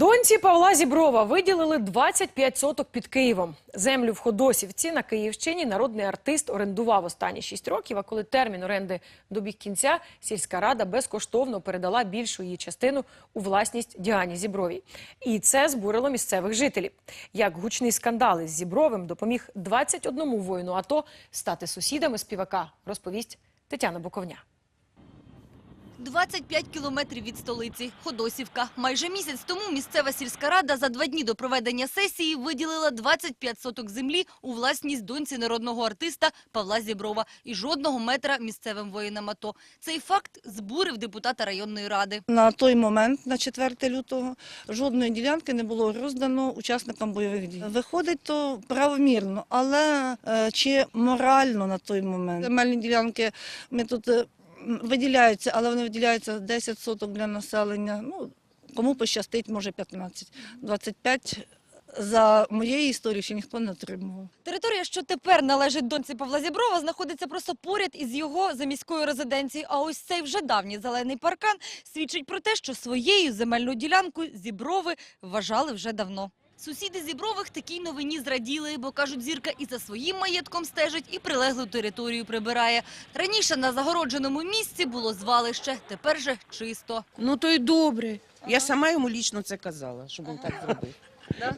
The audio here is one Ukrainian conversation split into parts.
Доньці Павла Зіброва виділили 25 соток під Києвом. Землю в Ходосівці на Київщині народний артист орендував останні 6 років. А коли термін оренди добіг кінця, сільська рада безкоштовно передала більшу її частину у власність Діані Зібровій. І це збурило місцевих жителів. Як гучний скандал із Зібровим допоміг 21 воїну АТО стати сусідами співака, розповість Тетяна Буковня. 25 кілометрів від столиці – Ходосівка. Майже місяць тому місцева сільська рада за два дні до проведення сесії виділила 25 соток землі у власність доньці народного артиста Павла Зіброва і жодного метра місцевим воїнам АТО. Цей факт збурив депутата районної ради. На той момент, на 4 лютого, жодної ділянки не було роздано учасникам бойових дій. Виходить то правомірно, але е, чи морально на той момент? Земельні ділянки ми тут е, виділяються, але вони виділяються 10 соток для населення. Ну, кому пощастить, може 15. 25 за моєї історії ще ніхто не отримував. Територія, що тепер належить доньці Павла Зіброва, знаходиться просто поряд із його заміською резиденцією. А ось цей вже давній зелений паркан свідчить про те, що своєю земельну ділянку Зіброви вважали вже давно. Сусіди Зібрових такій новині зраділи, бо, кажуть, зірка і за своїм маєтком стежить, і прилеглу територію прибирає. Раніше на загородженому місці було звалище, тепер же чисто. Ну то й добре. Я сама йому лічно це казала, щоб він так зробив.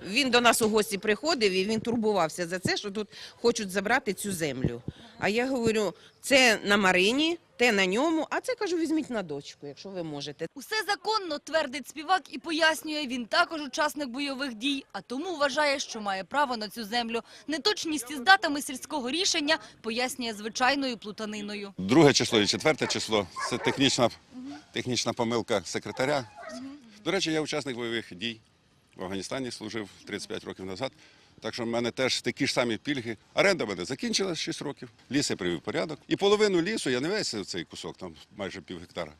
Він до нас у гості приходив і він турбувався за це, що тут хочуть забрати цю землю. А я говорю, це на Марині, те на ньому, а це кажу, візьміть на дочку, якщо ви можете. Усе законно, твердить співак і пояснює, він також учасник бойових дій, а тому вважає, що має право на цю землю. Неточність із датами сільського рішення пояснює звичайною плутаниною. Друге число і четверте число це технічна, технічна помилка секретаря. До речі, я учасник бойових дій в Афганістані служив 35 років назад. Так що в мене теж такі ж самі пільги. Оренда мене закінчилась 6 рокив. Ліс я привів порядок. І половину лісу, я не весь цей кусок, там майже пів гектара,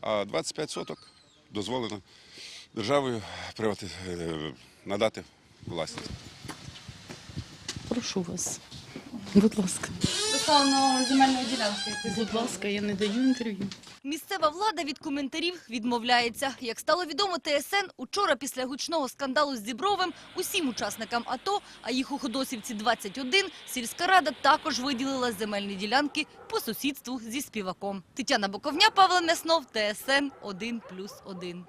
а 25 соток дозволено державою привати, е, надати власність. Прошу вас. Будь ласка. Стосовно земельної ділянки. Будь ласка, я не даю інтерв'ю. Місцева влада від коментарів відмовляється. Як стало відомо ТСН, учора після гучного скандалу з Зібровим усім учасникам АТО, а їх у Ходосівці 21, сільська рада також виділила земельні ділянки по сусідству зі співаком. Тетяна Боковня, Павло Мяснов, ТСН 1+,1.